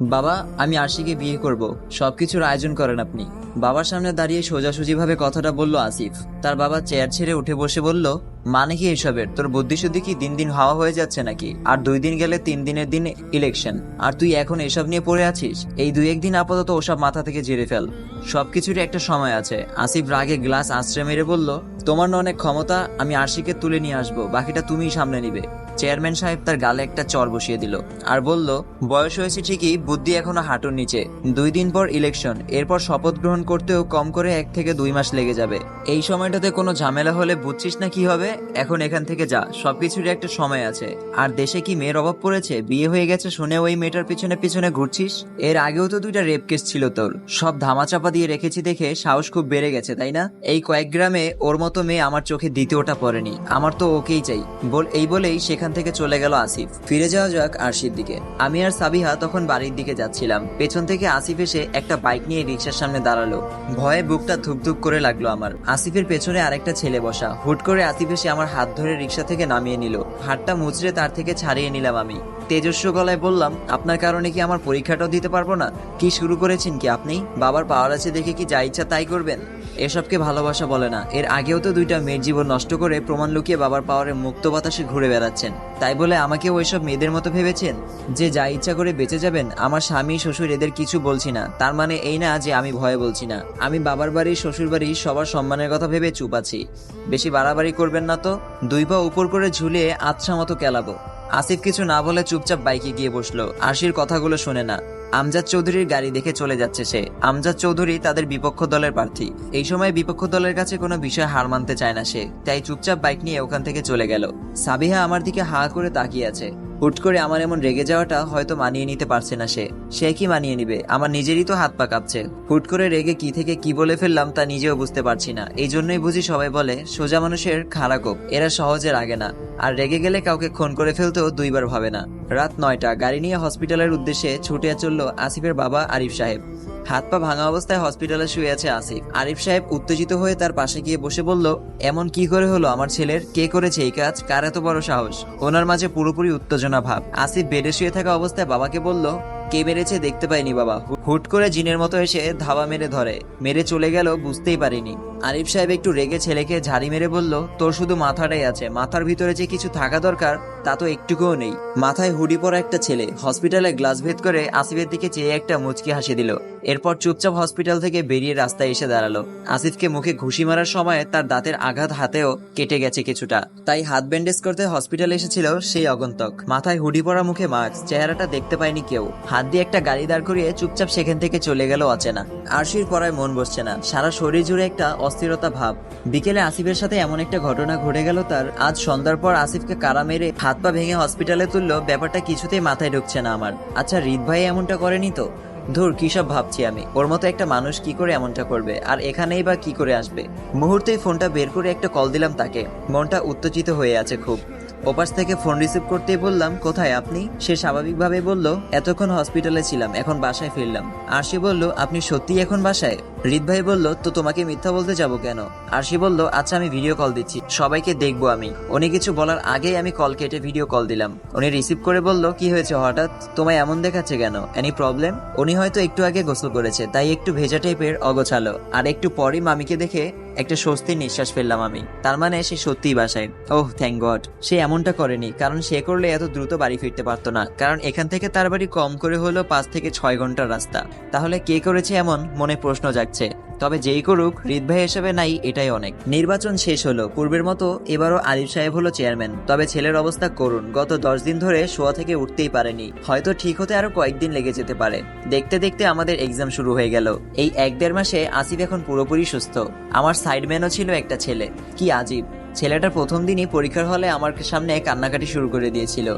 বাবা, আমি আরশিকে বিয়ে করব। সব কিছুর আয়োজন করেন আপনি। বাবার সামনে দাঁড়িয়ে সোজাসুজিভাবে কথাটা বলল আসিফ। তার বাবা চেয়ার ছেড়ে উঠে বসে বলল মানে কি এসবের? তোর বুদ্ধিশুদ্ধি কি দিন দিন হাওয়া হয়ে যাচ্ছে নাকি? আর দুই দিন গেলে তিন দিনের দিন ইলেকশন আর তুই এখন এসব নিয়ে পড়ে আছিস? এই দুই একদিন আপাতত ওসব মাথা থেকে ঝেড়ে ফেল। সবকিছুরই একটা সময় আছে। আসিফ রাগে গ্লাস আশ্রয় মেরে বলল, তোমার না অনেক ক্ষমতা, আমি আরশিকে তুলে নিয়ে আসব। বাকিটা তুমিই সামনে নিবে। চেয়ারম্যান সাহেব তার গালে একটা চর বসিয়ে দিল আর বলল, বয়স হয়েছে ঠিকই, বুদ্ধি এখনও হাঁটুর নিচে। দুই দিন পর ইলেকশন, এরপর শপথ গ্রহণ করতেও কম করে এক থেকে দুই মাস লেগে যাবে। এই সময়টাতে কোনো ঝামেলা হলে বুঝছিস না কি হবে? এখন এখান থেকে যা, সবকিছুরই একটা সময় আছে। আর দেশে কি মেয়ের অভাব পড়েছে? বিয়ে হয়ে গেছে শুনে ওই মেয়েটার পিছনে পিছনে ঘুরছিস? এর আগেও তো দুইটা রেপ কেস ছিল তোর। সব ধামাচাপা দিয়ে রেখেছি দেখে সাহস খুব বেড়ে গেছে, তাই না? এই কয়েক গ্রামে ওর মতো মেয়ে আমার চোখে দ্বিতীয়টা পড়েনি। আমার তো ওকেই চাই। বল, এই বলেই সেখান থেকে চলে গেল আসিফ। ফিরে যাওয়া যাক আরশির দিকে। আমি আর সাবিহা তখন বাড়ির দিকে যাচ্ছিলাম। পেছন থেকে আসিফ এসে একটা বাইক নিয়ে রিক্সার সামনে দাঁড়াল। ভয়ে বুকটা ধুকধুক করে লাগল আমার। আসিফের পেছনে আরেকটা ছেলে বসা। হুট করে আসিফ এসে আমার হাত ধরে রিক্সা থেকে নামিয়ে নিল। হাতটা মুচড়ে তার থেকে ছাড়িয়ে নিলাম আমি। তেজস্ব গলায় বললাম, আপনার কারণে কি আমার পরীক্ষাটাও দিতে পারব না? কি শুরু করেছেন কি আপনি? বাবার পাওয়ার আছে দেখে কি যা ইচ্ছা তাই করবেন? এসবকে ভালোবাসা বলে না। এর আগেও তো দুইটা মেয়ের জীবন নষ্ট করে প্রমাণ লুকিয়ে বাবার পাওয়ারে মুক্ত বাতাসে ঘুরে বেড়াচ্ছেন। তাই বলে আমাকেও ওইসব মেয়েদের মতো ভেবেছেন? যে যা ইচ্ছা করে বেঁচে যাবেন, আমার স্বামী, শ্বশুর এদের কিছু বলছি না। তার মানে এই না যে আমি ভয়ে বলছি না। আমি বাবার বাড়ি, শ্বশুর বাড়ি সবার সম্মানের কথা ভেবে চুপ আছি। বেশি বাড়াবাড়ি করবেন না তো। দুই পা উপর করে ঝুলিয়ে আচ্ছা মতো কেলাবো। আসিফ কিছু না বলে চুপচাপ বাইকে গিয়ে বসল। আশির কথাগুলো শোনে না। আমজাদ চৌধুরীর গাড়ি দেখে চলে যাচ্ছে সে। আমজাদ চৌধুরী তাদের বিপক্ষ দলের প্রার্থী। এই সময় বিপক্ষ দলের কাছে কোনো বিষয় হার মানতে চায় না সে, তাই চুপচাপ বাইক নিয়ে ওখান থেকে চলে গেল। সাবিহা আমার দিকে হা করে তাকিয়ে আছে। হুট করে আমার এমন রেগে যাওয়াটা হয়তো মানিয়ে নিতে পারছে না সে। সে কি মানিয়ে নিবে? আমার নিজেরই তো হাত পা কাঁপছে। হুট করে রেগে কি থেকে কি বলে ফেললাম তা নিজেও বুঝতে পারছি না। এই জন্যই বুঝি সবাই বলে, সোজা মানুষের খারাপ এরা সহজে রাগে না। আর রেগে গেলে কাউকে খুন করে ফেলতেও দুইবার ভাবে না। রাত নয়টা, গাড়ি নিয়ে হসপিটালের উদ্দেশ্যে ছুটে চলল আসিফের বাবা আরিফ সাহেব। হাত পা ভাঙা অবস্থায় হসপিটালে শুয়ে আছে আসিফ। আরিফ সাহেব উত্তেজিত হয়ে তার পাশে গিয়ে বসে বলল, এমন কি করে হলো আমার ছেলের? কে করেছে এই কাজ? কার এত বড় সাহস? ওনার মাঝে পুরোপুরি উত্তেজনা ভাব। আসিফ বেডে শুয়ে থাকা অবস্থায় বাবাকে বলল কে মেরেছে দেখতে পাইনি বাবা। হুট করে জিনের মতো এসে ধাবা মেরে ধরে। মেরে চলে গেল বুঝতেই পারিনি। আরিফ সাহেব একটু রেগে ছেলেকে ঝাড়ি মেরে বলল, তোর শুধু মাথাটাই আছে। মাথার ভিতরে যে কিছু থাকা দরকার, তা তো একটুকুও নেই। মাথায় হুডি পরা একটা ছেলে, হসপিটালে গ্লাস ভেদ করে আসিফের দিকে চেয়ে একটা মুচকি হাসি দিল। এরপর চুপচাপ হসপিটাল থেকে বেরিয়ে রাস্তায় এসে দাঁড়াল। আসিফকে মুখে ঘুষি মারার সময় তার দাঁতের আঘাত হাতেও কেটে গেছে কিছুটা। তাই হাত ব্যান্ডেজ করতে হসপিটালে এসেছিল সেই অগন্তক। মাথায় হুডি পরা মুখে মাস্ক, চেহারাটা দেখতে পায়নি কেউ। হাত দিয়ে একটা গাড়ি দাঁড় করিয়ে চুপচাপ সেখান থেকে চলে গেল অচেনা। আরশির পড়ায় মন বসছে না। সারা শরীর জুড়ে একটা অস্থিরতা ভাব। বিকেলে আসিফের সাথে এমন একটা ঘটনা ঘটে গেল তার। আজ সন্ধ্যার পর আসিফকে কারা মেরে হাত পা ভেঙে হসপিটালে তুললো, ব্যাপারটা কিছুতেই মাথায় ঢুকছে না আমার। আচ্ছা রিদ ভাই এমনটা করেনি তো? ধুর, কি সব ভাবছি আমি। ওর মতো একটা মানুষ কি করে এমনটা করবে? আর এখানেই বা কি করে আসবে? মুহূর্তেই ফোনটা বের করে একটা কল দিলাম তাকে। মনটা উত্তেজিত হয়ে আছে খুব। ওপাশ থেকে ফোন রিসিভ করতে বললাম, কোথায় আপনি? সে স্বাভাবিকভাবে বলল, এতক্ষণ হসপিটালে ছিলাম, এখন বাসায় ফিরলাম। আর সে বলল, আপনি সত্যিই এখন বাসায়? রিদ ভাই বলল, তো তোমাকে মিথ্যা বলতে যাব কেন? আর সে বলল আচ্ছা আমি ভিডিও কল দিচ্ছি। সবাইকে দেখব আমি। উনি কিছু বলার আগেই আমি কল কেটে ভিডিও কল দিলাম। উনি রিসিভ করে বলল, কি হয়েছে হঠাৎ? তোমায় এমন দেখাচ্ছে কেন? এনি প্রবলেম উনি হয়তো একটু আগে গোসল করেছে, তাই একটু ভেজা টাইপের অগোছালো। আর একটু পরই মামিকে দেখে একটা স্বস্তির নিঃশ্বাস ফেললাম আমি। তার মানে সে সত্যিই বাসায়। ওহ থ্যাংক গড সে এমনটা করেনি, কারণ সে করলে এত দ্রুত বাড়ি ফিরতে পারতো না। কারণ এখান থেকে তার বাড়ি কম করে হলো পাঁচ থেকে ছয় ঘণ্টার রাস্তা। তাহলে কে করেছে এমন? মনে প্রশ্ন জাগছে তবে যেই করুক হৃদভাই হিসেবে নাই, এটাই অনেক। নির্বাচন শেষ হলো। পূর্বের মতো এবারও আলিফ সাহেব হলো চেয়ারম্যান। তবে ছেলের অবস্থা করুন। গত দশ দিন ধরে শোয়া থেকে উঠতেই পারেনি। হয়তো ঠিক হতে আরও কয়েকদিন লেগে যেতে পারে। দেখতে দেখতে আমাদের এক্সাম শুরু হয়ে গেল। এই এক দেড় মাসে আসিফ এখন পুরোপুরি সুস্থ। আমার সাইডম্যানও ছিল একটা ছেলে। কি আজীব। ছেলেটা প্রথম দিনই পরীক্ষার হলে আমার সামনে কান্নাকাটি শুরু করে দিয়েছিল।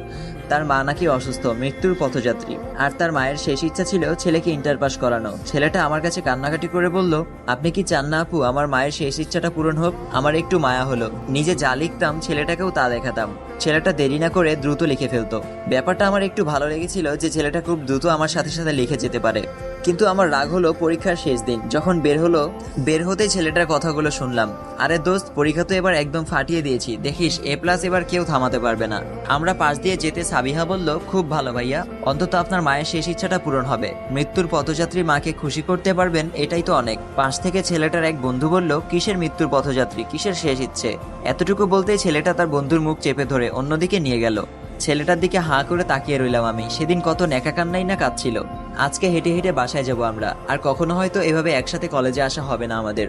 তার মা নাকি অসুস্থ, মৃত্যুর পথযাত্রী। আর তার মায়ের শেষ ইচ্ছা ছিল ছেলেকে ইন্টার পাস করানো। ছেলেটা আমার কাছে কান্নাকাটি করে বলল, আপনি কি চান না আপু? আমার মায়ের শেষ ইচ্ছাটা পূরণ হোক। আমার একটু মায়া হলো। নিজে যা লিখতাম, ছেলেটাকেও তা দেখাতাম। ছেলেটা দেরি না করে দ্রুত লিখে ফেলতো। ব্যাপারটা আমার একটু ভালো লেগেছিল যে ছেলেটা খুব দ্রুত আমার সাথে সাথে লিখে যেতে পারে। কিন্তু আমার রাগ হলো পরীক্ষার শেষ দিন। যখন বের হলো, বের হতেই ছেলেটার কথাগুলো শুনলাম। আরে দোস্ত, পরীক্ষা তো এবার একদম ফাটিয়ে দিয়েছি। দেখিস, এ প্লাস এবার কেউ থামাতে পারবে না। আমরা পাশ দিয়ে যেতে সাবিহা বলল, খুব ভালো ভাইয়া। অন্তত আপনার মায়ের শেষ ইচ্ছাটা পূরণ হবে। মৃত্যুর পথযাত্রী মাকে খুশি করতে পারবেন, এটাই তো অনেক। পাশ থেকে ছেলেটার এক বন্ধু বলল, কিসের মৃত্যুর পথযাত্রী? কিসের শেষ ইচ্ছে? এতটুকু বলতেই ছেলেটা তার বন্ধুর মুখ চেপে ধরে অন্যদিকে নিয়ে গেল। ছেলেটার দিকে হাঁ করে তাকিয়ে রইলাম আমি। সেদিন কত নেকা কান্নাই না কাঁদছিল। আজকে হেঁটে হেঁটে বাসায় যাব আমরা। আর কখনো হয়তো এভাবে একসাথে কলেজে আসা হবে না আমাদের।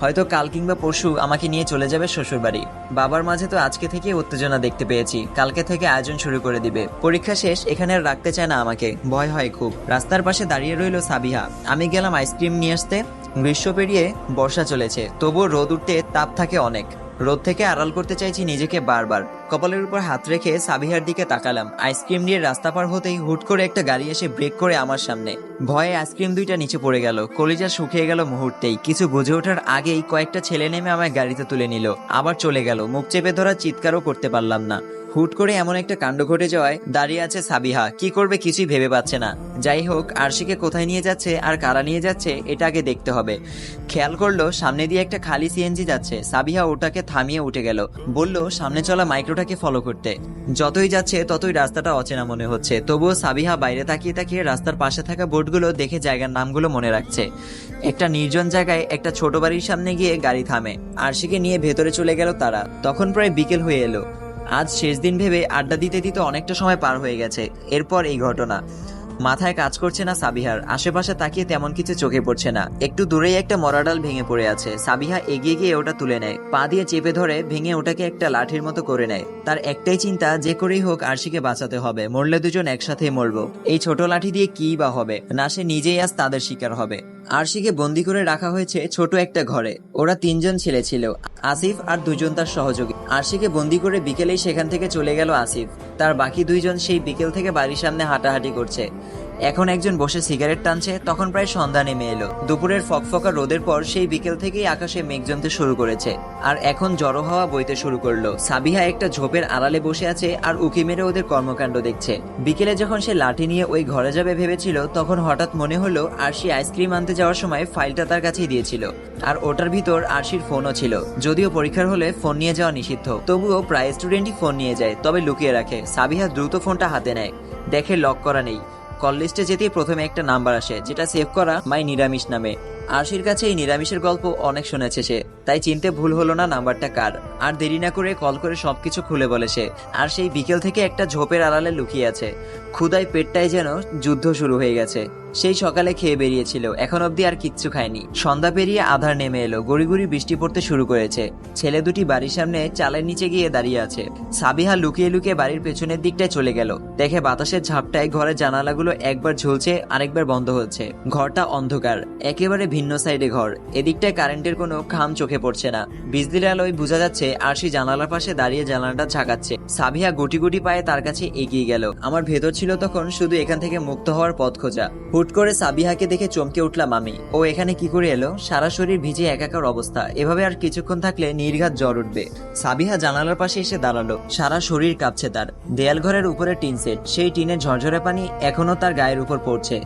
হয়তো কাল কিংবা পরশু আমাকে নিয়ে চলে যাবে শ্বশুরবাড়ি। বাবার মাঝে তো আজকে থেকে উত্তেজনা দেখতে পেয়েছি। কালকে থেকে আয়োজন শুরু করে দিবে। পরীক্ষা শেষ, এখানে রাখতে চায় না আমাকে। ভয় হয় খুব। রাস্তার পাশে দাঁড়িয়ে রইল সাবিহা। আমি গেলাম আইসক্রিম নিয়ে আসতে। গ্রীষ্ম পেরিয়ে বর্ষা চলেছে। তবুও রোদ উঠতে তাপ থাকে অনেক। রোদ থেকে আড়াল করতে চাইছি নিজেকে বারবার। কপালের উপর হাত রেখে সাবিহার দিকে তাকালাম। আইসক্রিম নিয়ে রাস্তা পার হতেই হুট করে একটা গাড়ি এসে ব্রেক করে আমার সামনে। ভয়ে আইসক্রিম দুইটা নিচে পড়ে গেল। কলিজা শুকিয়ে গেল মুহূর্তেই। কিছু বুঝে ওঠার আগেই কয়েকটা ছেলে নেমে আমায় গাড়িতে তুলে নিল। আবার চলে গেল। মুখ চেপে ধরা চিৎকারও করতে পারলাম না। হুট করে এমন একটা কাণ্ড ঘটে যাওয়ায় দাঁড়িয়ে আছে সাবিহা। কি করবে কিছুই ভেবে পাচ্ছে না। যাই হোক, আরশিকে কোথায় নিয়ে যাচ্ছে আর কারা নিয়ে যাচ্ছে, এটা আগে দেখতে হবে। খেয়াল করল, সামনে দিয়ে একটা খালি সিএনজি যাচ্ছে। সাবিহা ওটাকে থামিয়ে উঠে গেল। বলল, সামনে চলা মাইক্রোটাকে ফলো করতে। যতই যাচ্ছে, ততই রাস্তাটা অচেনা মনে হচ্ছে। তবুও সাবিহা বাইরে তাকিয়ে তাকিয়ে রাস্তার পাশে থাকা বোর্ডগুলো দেখে জায়গার নামগুলো মনে রাখছে। একটা নির্জন জায়গায় একটা ছোট বাড়ির সামনে গিয়ে গাড়ি থামে আরশিকে নিয়ে ভেতরে চলে গেল তারা। তখন প্রায় বিকেল হয়ে এলো। আজ শেষ দিন ভেবে আড্ডা দিতে দিতে অনেকটা সময় পার হয়ে গেছে। এরপর এই ঘটনা। মাথায় কাজ করছে না সাবিহার, আশেপাশে তাকিয়ে তেমন কিছু চোখে পড়ছে না। একটু দূরেই একটা মরাডাল ভেঙে পড়ে আছে। সাবিহা এগিয়ে গিয়ে ওটা তুলে নেয়। পা দিয়ে চেপে ধরে ভেঙে ওটাকে একটা লাঠির মতো করে নেয়। তার একটাই চিন্তা, যে করেই হোক আরশিকে বাঁচাতে হবে। মরলে দুজন একসাথে মরবো। এই ছোট লাঠি দিয়ে কি বা হবে? না, সে নিজেই আজ তাদের শিকার হবে। আরশিকে বন্দি করে রাখা হয়েছে ছোট একটা ঘরে। ওরা তিনজন ছেলে ছিল, আসিফ আর দুজন তার সহযোগী। আরশিকে বন্দি করে বিকেলেই সেখান থেকে চলে গেল আসিফ। তার বাকি দুইজন সেই বিকেল থেকে বাড়ির সামনে হাঁটাহাঁটি করছে। এখন একজন বসে সিগারেট টানছে, তখন প্রায় সন্ধ্যা নেমে এলো। দুপুরের ফকফকা রোদের পর সেই বিকেল থেকেই আকাশে মেঘ জমতে শুরু করেছে। আর এখন জড়ো হওয়া বইতে শুরু করল। সাবিহা একটা ঝোপের আড়ালে বসে আছে আর উকি মেরে ওদের কর্মকাণ্ড দেখছে। বিকেলে যখন সে লাঠি নিয়ে ওই ঘরে যাবে ভেবেছিল, তখন হঠাৎ মনে হলো আরশি আইসক্রিম আনতে যাওয়ার সময় ফাইলটা তার কাছেই দিয়েছিল। আর ওটার ভিতর আরশির ফোনও ছিল। যদিও পরীক্ষার হলে ফোন নিয়ে যাওয়া নিষিদ্ধ। তবুও প্রায় স্টুডেন্টই ফোন নিয়ে যায়, তবে লুকিয়ে রাখে। সাবিহা দ্রুত ফোনটা হাতে নেয়। দেখে লক করা নেই। কল লিস্টে যেতেই প্রথমে একটা নাম্বার আসে যেটা সেভ করা মাই নিরামিষ নামে। আরশির কাছে এই নিরামিষের গল্প অনেক শুনেছে সে। তাই চিনতে ভুল হলো না নাম্বারটা কার। আর দেরি না করে কল করে সবকিছু খুলে বলে সে। আর সেই বিকেল থেকে একটা ঝোপের আড়ালে লুকিয়ে আছে। ক্ষুদায় পেটটায় যেন যুদ্ধ শুরু হয়ে গেছে। সেই সকালে খেয়ে বেরিয়েছিল। এখন অবধি আর কিচ্ছু খায়নি। সন্ধ্যা পেরিয়ে আধার নেমে এলো। গড়ি গড়ি বৃষ্টি পড়তে শুরু করেছে। ছেলে দুটি বাড়ির সামনে চালের নিচে গিয়ে দাঁড়িয়ে আছে। সাবিহা লুকিয়ে লুকিয়ে বাড়ির পেছনের দিকটায় চলে গেল। দেখে বাতাসের ঝাপটায় ঘরের জানালাগুলো একবার ঝুলছে, আরেকবার বন্ধ হচ্ছে। ঘরটা অন্ধকার। একেবারে ভিন্ন সাইডে ঘর। এদিকটায় কারেন্টের কোনো খাম চোখে পড়ছে না। বিজলির আলোয় বোঝা যাচ্ছে আর আরশি জানালার পাশে দাঁড়িয়ে জানালাটা ঝাঁকাচ্ছে। সাবিহা গুটি গুটি পায়ে তার কাছে এগিয়ে গেল। আমার ভেতর ছিল তখন শুধু এখান থেকে মুক্ত হওয়ার পথ খোঁজা। হুট করে সাবিহাকে দেখে চমকে উঠলাম আমি। ও এখানে কি করে এলো? সারা শরীর ভিজে একাকার অবস্থা। এভাবে আর কিছুক্ষণ থাকলে নির্ঘাত জ্বর উঠবে। সাবিহা জানালার পাশে এসে দাঁড়াল। সারা শরীর কাঁপছে তার। দেয়াল ঘরের উপরে টিন সেট। সেই টিনের ঝরঝরে পানি এখনও তার গায়ের উপর পড়ছে।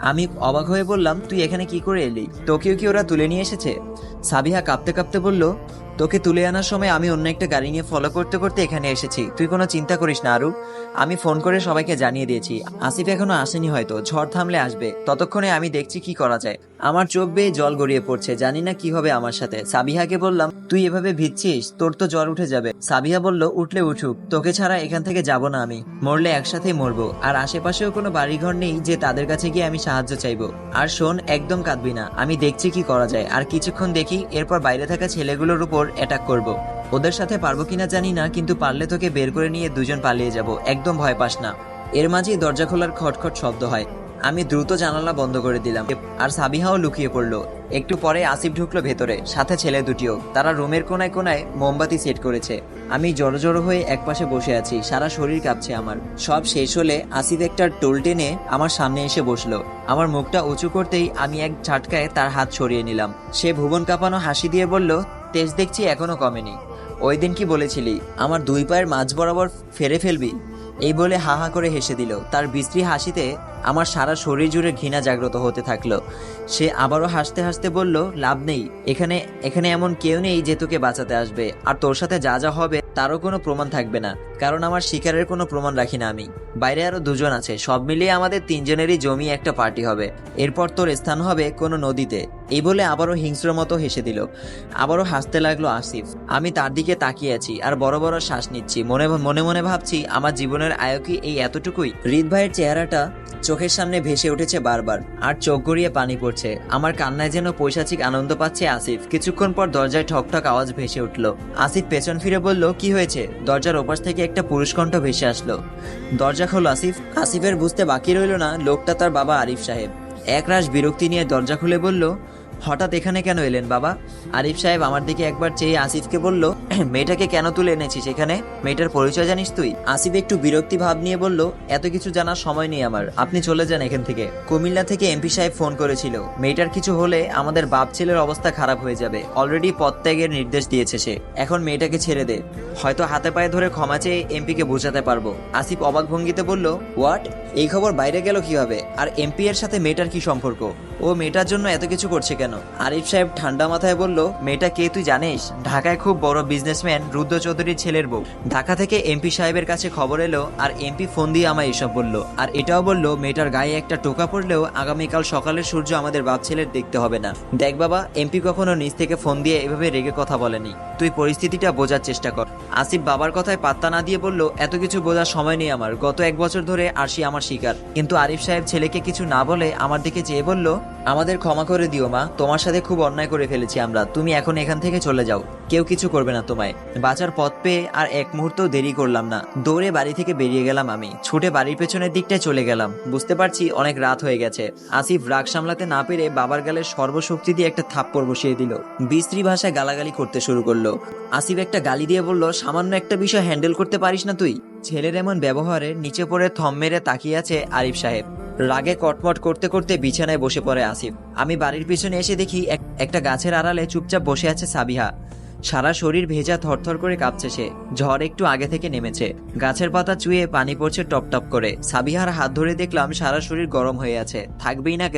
আমি অবাক হয়ে বললাম, তুই এখানে কি করে এলি? তোকেও কি ওরা তুলে নিয়ে এসেছে? সাবিহা কাঁপতে কাঁপতে বলল তোকে তুলে আনার সময় আমি অন্য একটা গাড়ি নিয়ে ফলো করতে করতে এখানে এসেছি। তুই কোনো চিন্তা করিস না, আরু। আমি ফোন করে সবাইকে জানিয়ে দিয়েছি। আসিফ এখনও আসেনি হয়তো, ঝড় থামলে আসবে। ততক্ষণে আমি দেখছি কি করা যায়। আমার চোখ বেয়ে জল গড়িয়ে পড়ছে, জানি না কি হবে আমার সাথে। সাবিহাকে বললাম, তুই এভাবে ভিজছিস, তোর তো জ্বর উঠে যাবে। সাবিহা বলল, উঠলে উঠুক, তোকে ছাড়া এখান থেকে যাব না আমি। মরলে একসাথেই মরবো। আর আশেপাশেও কোনো বাড়িঘর নেই যে তাদের কাছে গিয়ে আমি সাহায্য চাইব। আর শোন, একদম কাঁদবি না। আমি দেখছি কি করা যায়। আর কিছুক্ষণ দেখি, এরপর বাইরে থাকা ছেলেগুলোর উপর অ্যাটাক করব। ওদের সাথে পারব কিনা জানি না, কিন্তু পারলে তোকে বের করে নিয়ে দুজন পালিয়ে যাব। একদম ভয় পাস না। এর মাঝেই দরজা খোলার খটখট শব্দ হয়। আমি দ্রুত জানালা বন্ধ করে দিলাম। আর সাবিহাও লুকিয়ে পড়ল। একটু পরে আসিফ ঢুকলো ভেতরে, সাথে ছেলে দুটিও। তারা রুমের কোনায় কোনায় মোমবাতি সেট করেছে। আমি জড়ো জড়ো হয়ে একপাশে বসে আছি। সারা শরীর কাঁপছে আমার। সব শেষ হলে আসিফ একটা টোল টেনে আমার সামনে এসে বসল। আমার মুখটা উঁচু করতেই আমি এক ঝাটকায় তার হাত সরিয়ে নিলাম। সে ভুবন কাঁপানো হাসি দিয়ে বলল তেজ দেখছি এখনও কমেনি। ওই দিন কি বলেছিলি, আমার দুই পায়ের মাঝ বরাবর ফেরে ফেলবি? এই বলে হা হা করে হেসে দিল। তার বিশ্রী হাসিতে আমার সারা শরীর জুড়ে ঘৃণা জাগ্রত হতে থাকল। সে আবারও হাসতে হাসতে বলল, লাভ নেই। এখানে এখানে এমন কেউ নেই যে তোকে বাঁচাতে আসবে। আর তোর সাথে যা যা হবে, তারও কোনো প্রমাণ থাকবে না। কারণ আমার শিকারের কোনো প্রমাণ রাখি না আমি। বাইরে আরও দুজন আছে। সব মিলিয়ে আমাদের তিনজনেরই জমি একটা পার্টি হবে। এরপর তোর স্থান হবে কোনো নদীতে। এই বলে আবারও হিংস্র মতো হেসে দিল। আবারও হাসতে লাগল আসিফ। আমি তার দিকে তাকিয়ে আছি আর বড় বড় শ্বাস নিচ্ছি। মনে মনে মনে ভাবছি আমার জীবনের আয়ু কি এই এতটুকুই? হৃদ ভাইয়ের চেহারাটা চোখের সামনে ভেসে উঠেছে বারবার। আর চোখ গড়িয়ে পানি পড়ছে। আমার কান্নায় যেন পৈশাচিক আনন্দ পাচ্ছে আসিফ। কিছুক্ষণ পর দরজায় ঠকঠক আওয়াজ ভেসে উঠল। আসিফ পেছন ফিরে বলল, কি হয়েছে? দরজার ওপাশ থেকে একটা পুরুষকণ্ঠ ভেসে আসলো। দরজা খোল, আসিফ। আসিফের বুঝতে বাকি রইল না, লোকটা তার বাবা আরিফ সাহেব। একরাশ বিরক্তি নিয়ে দরজা খুলে বলল হঠাৎ এখানে কেন এলেন বাবা? আরিফ সাহেব আমার দিকে একবার চেয়ে আসিফকে বলল, মেয়েটাকে কেন তুলে এনেছিস এখানে? মেয়েটার পরিচয় জানিস তুই? আসিফ একটু বিরক্তি ভাব নিয়ে বলল, এত কিছু জানার সময় নেই আমার। আপনি চলে যান এখান থেকে। কুমিল্লা থেকে এমপি সাহেব ফোন করেছিল। মেয়েটার কিছু হলে আমাদের বাপ ছেলের অবস্থা খারাপ হয়ে যাবে। অলরেডি পদত্যাগের নির্দেশ দিয়েছে সে। এখন মেয়েটাকে ছেড়ে দে। হয়তো হাতে পায়ে ধরে ক্ষমা চেয়ে এমপিকে বোঝাতে পারব। আসিফ অবাক ভঙ্গিতে বলল, হোয়াট? এই খবর বাইরে গেল কীভাবে? আর এমপি এর সাথে মেয়েটার কি সম্পর্ক? ও মেয়েটার জন্য এত কিছু করছে কেন? আরিফ সাহেব ঠান্ডা মাথায় বলল, মেয়েটা কে তুই জানিস? ঢাকায় খুব বড় বিজনেসম্যান রুদ্র চৌধুরীর ছেলের বউ। ঢাকা থেকে এমপি সাহেবের কাছে খবর এলো, আর এমপি ফোন দিয়ে আমায় এসব বলল। আর এটাও বলল, মেয়েটার গায়ে একটা টোকা পড়লেও আগামীকাল সকালের সূর্য আমাদের বাপ ছেলের দেখতে হবে না। দেখ বাবা, এমপি কখনো নিজ থেকে ফোন দিয়ে এভাবে রেগে কথা বলেনি। তুই পরিস্থিতিটা বোঝার চেষ্টা কর। আসিফ বাবার কথায় পাত্তা না দিয়ে বলল, এত কিছু বোঝার সময় নেই আমার। গত এক বছর ধরে আরশি আমার শিকার। কিন্তু আরিফ সাহেব ছেলেকে কিছু না বলে আমার দিকে চেয়ে বলল, আমাদের ক্ষমা করে দিও মা, তোমার সাথে খুব অন্যায় করে ফেলেছি আমরা, তুমি এখন এখান থেকে চলে যাও। কেউ কিছু করবে না তোমায়। বাঁচার পথ পেয়ে আর এক মুহূর্ত দেরি করলাম না। দৌড়ে বাড়ি থেকে বেরিয়ে গেলাম আমি। ছুটে বাড়ির পেছনের দিকটায় চলে গেলাম। বুঝতে পারছি অনেক রাত হয়ে গেছে। আসিফ রাগ সামলাতে না পেরে বাবার গালে সর্বশক্তি দিয়ে একটা থাপ্পড় বসিয়ে দিল। বিশ্রী ভাষায় গালাগালি করতে শুরু করল। আসিফ একটা গালি দিয়ে বলল, সামান্য একটা বিষয় হ্যান্ডেল করতে পারিস না তুই? ছেলের এমন ব্যবহারে নিচে পড়ে থম মেরে তাকিয়ে আছে আরিফ সাহেব। রাগে কটমট করতে করতে বিছানায় বসে পড়ে আসিফ। আমি বাড়ির পিছনে এসে দেখি এক- একটা গাছের আড়ালে চুপচাপ বসে আছে সাবিহা। সারা শরীর ভেজা থরথর করে কাঁপছে সে। ঝড় একটু আগে থেকে নেমেছে। গাছের পাতা চুয়ে পানি পড়ছে টপ টপ করে। সাবিহার হাত ধরে দেখলাম সারা শরীর গরম হয়ে আছে। থাকবেই না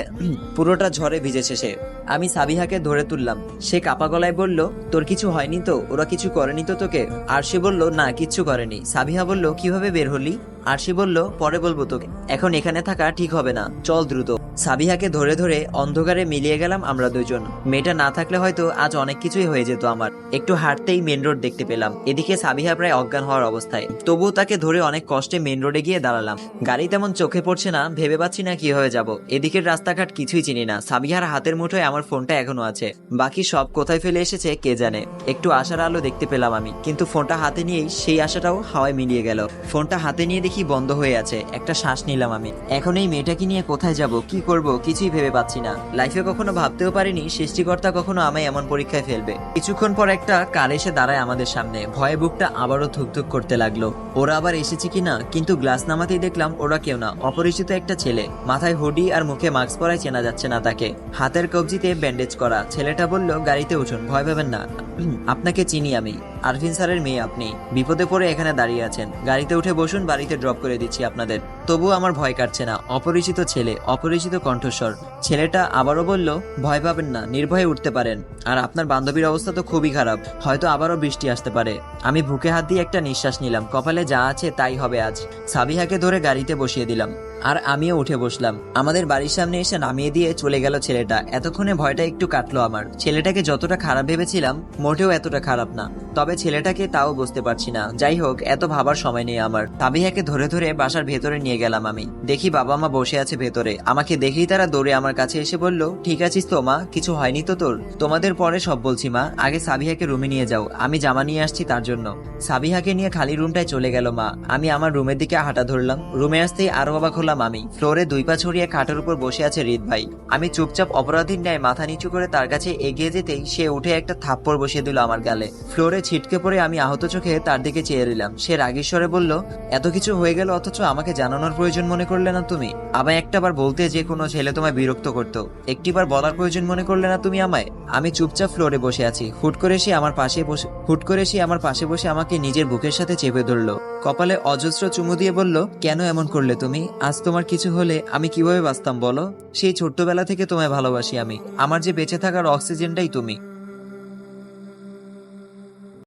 পুরোটা ঝড়ে ভিজেছে সে। আমি সাবিহাকে ধরে তুললাম। সে কাপা গলায় বলল, তোর কিছু হয়নি তো? ওরা কিছু করেনি তো তোকে? আর সে বলল, না, কিচ্ছু করেনি। সাবিহা বলল, কীভাবে বের হলি? আরশি বলল, পরে বলব তোকে। এখন এখানে থাকা ঠিক হবে না। চল দ্রুত। সাবিহাকে ধরে ধরে অন্ধকারে মিলিয়ে গেলাম আমরা দুজন। মেয়েটা না থাকলে হয়তো আজ অনেক কিছুই হয়ে যেত আমার। একটু হাঁটতেই মেন রোড দেখতে পেলাম। এদিকে সাবিহা প্রায় অজ্ঞান হওয়ার অবস্থায়। তবুও তাকে ধরে অনেক কষ্টে মেন রোডে গিয়ে দাঁড়ালাম। গাড়ি তেমন চোখে পড়ছে না, ভেবে পাচ্ছি না কীভাবে যাব। এদিকের রাস্তাঘাট কিছুই চিনি না। সাবিহার হাতের মুঠোয় আমার ফোনটা এখনও আছে। বাকি সব কোথায় ফেলে এসেছে কে জানে। একটু আশার আলো দেখতে পেলাম আমি। কিন্তু ফোনটা হাতে নিয়েই সেই আশাটাও হাওয়ায় মিলিয়ে গেল। ফোনটা হাতে নিয়ে দেখি বন্ধ হয়ে আছে। একটা শ্বাস নিলাম আমি। এখন এই মেয়েটাকে নিয়ে কোথায় যাব? কি করব? কিছুই ভেবে পাচ্ছি না। লাইফে কখনো ভাবতেও পারিনি সৃষ্টিকর্তা কখনো আমায় এমন পরীক্ষায় ফেলবে। কিছুক্ষণ পর একটা কার এসে দাঁড়ায় আমাদের সামনে। ভয়ে বুকটা আবারও থুকথুক করতে লাগল। ওরা আবার এসেছে কিনা? কিন্তু গ্লাস নামাতেই দেখলাম ওরা কেউ না। অপরিচিত একটা ছেলে। মাথায় হুডি আর মুখে মাস্ক পরায় চেনা যাচ্ছে না তাকে। হাতের কবজিতে ব্যান্ডেজ করা। ছেলেটা বলল, গাড়িতে উঠুন, ভয় পাবেন না। আপনাকে চিনি আমি। আরফিন স্যারের মেয়ে আপনি। বিপদে পড়ে এখানে দাঁড়িয়ে আছেন। গাড়িতে উঠে বসুন, বাড়িতে ড্রপ করে দিচ্ছি আপনাদের। তবু আমার ভয় কাটছে না। অপরিচিত ছেলে, অপরিচিত কণ্ঠস্বর। ছেলেটা আবারও বলল, ভয় পাবেন না, নির্ভয়ে উঠতে পারেন। আর আপনার বান্ধবীর অবস্থা তো খুবই খারাপ। হয়তো আবারও বৃষ্টি আসতে পারে। আমি বুকে হাত দিয়ে একটা নিঃশ্বাস নিলাম। কপালে যা আছে তাই হবে আজ। সাবিহাকে ধরে গাড়িতে বসিয়ে দিলাম। আর আমিও উঠে বসলাম। আমাদের বাড়ির সামনে এসে নামিয়ে দিয়ে চলে গেল ছেলেটা। এতক্ষণে ভয়টা একটু কাটলো আমার। ছেলেটাকে যতটা খারাপ ভেবেছিলাম, মোটেও এতটা খারাপ না। তবে ছেলেটাকে তাও বুঝতে পারছি না। যাই হোক, এত ভাবার সময় নেই আমার। তাবিহাকে ধরে ধরে বাসার ভেতরে নিয়ে গেলাম আমি। দেখি বাবা মা বসে আছে ভেতরে। আমাকে দেখেই তারা দৌড়ে আমার কাছে এসে বলল, ঠিক আছিস তো, মা? কিছু হয়নি তো তোর? তোমাদের পরে সব বলছি, মা। আগে সাবিহাকে রুমে নিয়ে যাও। আমি জামা নিয়ে আসছি, তার জন্য সাবিহাকে নিয়ে খালি রুমটায় চলে গেল মা। আমি আমার রুমের দিকে হাঁটা ধরলাম। রুমে আসতেই আরও অবাক হলাম আমি। ফ্লোরে দুই পা ছড়িয়ে খাটের উপর বসে আছে রিদ ভাই। আমি চুপচাপ অপরাধীর ন্যায় মাথা নিচু করে তার কাছে এগিয়ে যেতেই সে উঠে একটা থাপ্পড় বসিয়ে দিল আমার গালে। ফ্লোরে ছিটকে পড়ে আমি আহত চোখে তার দিকে চেয়ে রইলাম। সে রাগেশ্বরে বলল, এত কিছু হয়ে গেল অথচ আমাকে জানানোর প্রয়োজন মনে করলে না তুমি? আমায় একটাবার বলতে যে কোনো ছেলে তোমায় বিরক্ত করত। একটিবার বলার প্রয়োজন মনে করলে না তুমি আমায়? আমি চুপচাপ ফ্লোরে বসে আছি। হুট করে সে আমার পাশে বসে হুট করে সে আমার পাশে বসে আমাকে নিজের বুকের সাথে চেপে ধরলো। কপালে অজস্র চুমু দিয়ে বলল, কেন এমন করলে তুমি? আজ তোমার কিছু হলে আমি কীভাবে বাঁচতাম বলো? সেই ছোট্টবেলা থেকে তোমায় ভালোবাসি আমি। আমার যে বেঁচে থাকার অক্সিজেনটাই তুমি।